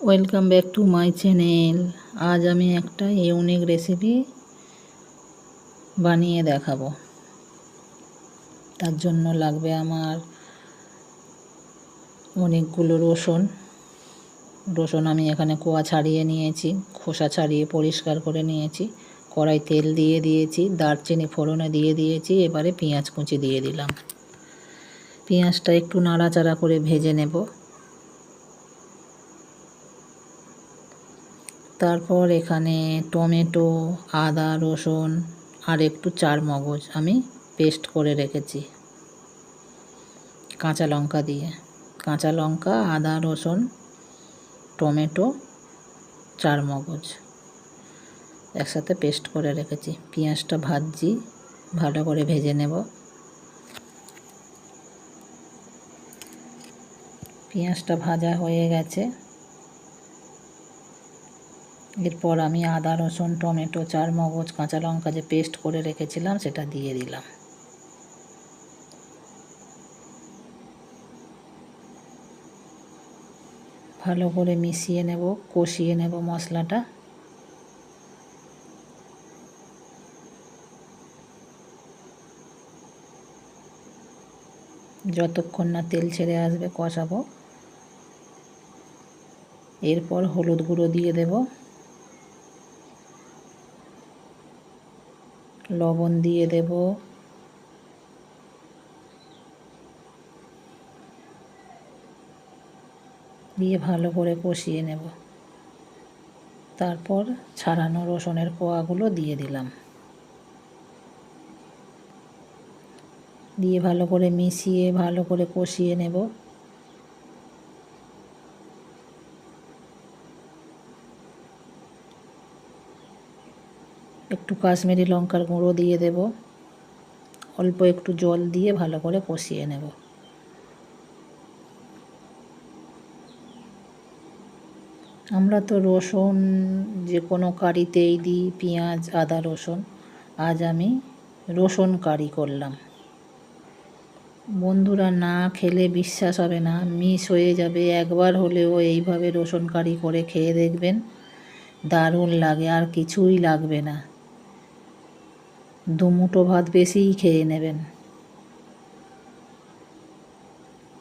Welcome back to my channel আজ আমি একটা ইউনিক রেসিপি বানিয়ে দেখাবো। তার জন্য লাগবে আমার অনেকগুলো রসুন। রসুন আমি এখানে কোয়া ছাড়িয়ে নিয়েছি, খোসা ছাড়িয়ে পরিষ্কার করে নিয়েছি, কড়াই তেল দিয়ে দিয়েছি, দারচিনি ফোড়নে দিয়ে দিয়েছি, এবারে পেঁয়াজ কুচি দিয়ে দিলাম। পেঁয়াজটা একটু নাড়াচাড়া করে ভেজে নেব। তারপর এখানে টমেটো, আদা, রসুন আর একটু চার মগজ আমি পেস্ট করে রেখেছি। কাঁচা লঙ্কা দিয়ে। কাঁচা লঙ্কা, আদা, রসুন, টমেটো, চার মগজ একসাথে পেস্ট করে রেখেছি। পেঁয়াজটা ভাজছি, ভালো করে ভেজে নেব। পেঁয়াজটা ভাজা হয়ে গেছে। এরপর আমি আদা, রসুন, টমেটো চার মগজ কাঁচা লঙ্কা যে পেস্ট করে রেখেছিলাম সেটা দিয়ে দিলাম। ভালো করে মিশিয়ে নেব, কষিয়ে নেব মশলাটা। যতক্ষণ না তেল ছেড়ে আসবে কষাবো। এরপর হলুদ গুঁড়ো দিয়ে দেব। লবণ দিয়ে দেব। দিয়ে ভালো করে কষিয়ে নেব। তারপর ছাড়ানো রসুনের কোয়াগুলো দিয়ে দিলাম। দিয়ে ভালো করে মিশিয়ে, ভালো করে কষিয়ে নেব। একটু কাশ্মীরি লঙ্কার গুঁড়ো দিয়ে দেব। অল্প একটু জল দিয়ে ভালো করে কষিয়ে নেব। আমরা তো রসুন যে কোনো কারিতেই দিই, পেঁয়াজ, আদা, রসুন। আজ আমি রসুন কারি করলাম। বন্ধুরা, না খেলে বিশ্বাস হবে না, মিস হয়ে যাবে। একবার হলেও এইভাবে রসুন কারি করে খেয়ে দেখবেন, দারুণ লাগে, আর কিছুই লাগবে না। দুমুটো ভাত বেশিই খেয়ে নেবেন।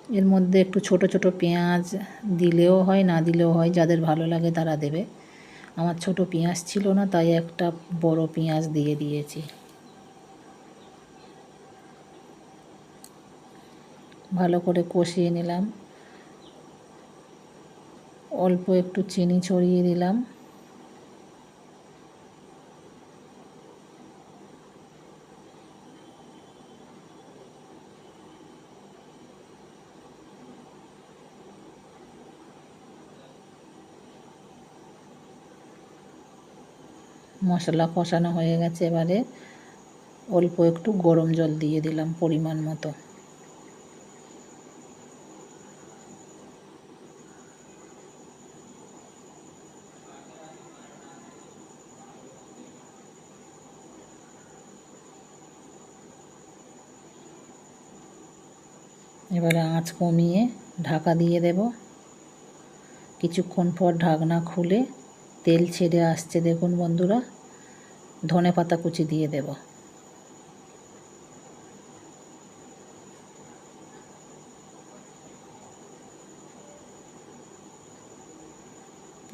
এর মধ্যে একটু ছোট ছোট পেঁয়াজ দিলেও হয়, না দিলেও হয়, যাদের ভালো লাগে তারা দেবে। আমার ছোট পেঁয়াজ ছিল না, তাই একটা বড় পেঁয়াজ দিয়ে দিয়েছি। ভালো করে কষিয়ে নিলাম। অল্প একটু চিনি ছড়িয়ে দিলাম। মশলা কষানো হয়ে গেছে এবারে। অল্প একটু গরম জল দিয়ে দিলাম পরিমাণ মতো। এবারে আঁচ কমিয়ে ঢাকা দিয়ে দেব। কিছুক্ষণ পর ঢাকনা খুলে তেল ছেড়ে আসছে দেখুন বন্ধুরা, ধনে পাতা কুচি দিয়ে দেব।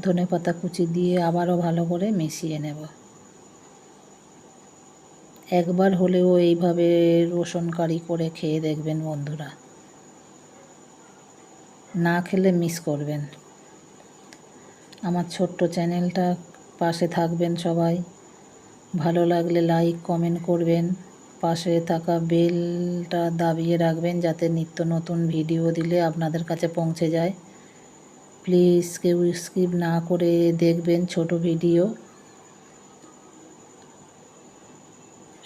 ধনে পাতা কুচি দিয়ে আবারও ভালো করে মিশিয়ে নেব। একবার হলেও এইভাবে রসুন কারি করে খেয়ে দেখবেন বন্ধুরা। না খেলে মিস করবেন। আমার ছোট্ট চ্যানেলটা পাশে থাকবেন সবাই। ভালো লাগলে লাইক, কমেন্ট করবেন। পাশে থাকা বেলটা দাবিয়ে রাখবেন যাতে নিত্য নতুন ভিডিও দিলে আপনাদের কাছে পৌঁছে যায়। প্লিজ কেউ স্কিপ না করে দেখবেন ছোট ভিডিও।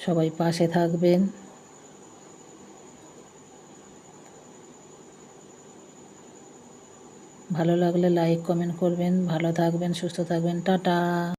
সবাই পাশে থাকবেন। ভালো লাগলে লাইক কমেন্ট করবেন ভালো থাকবেন সুস্থ থাকবেন টাটা।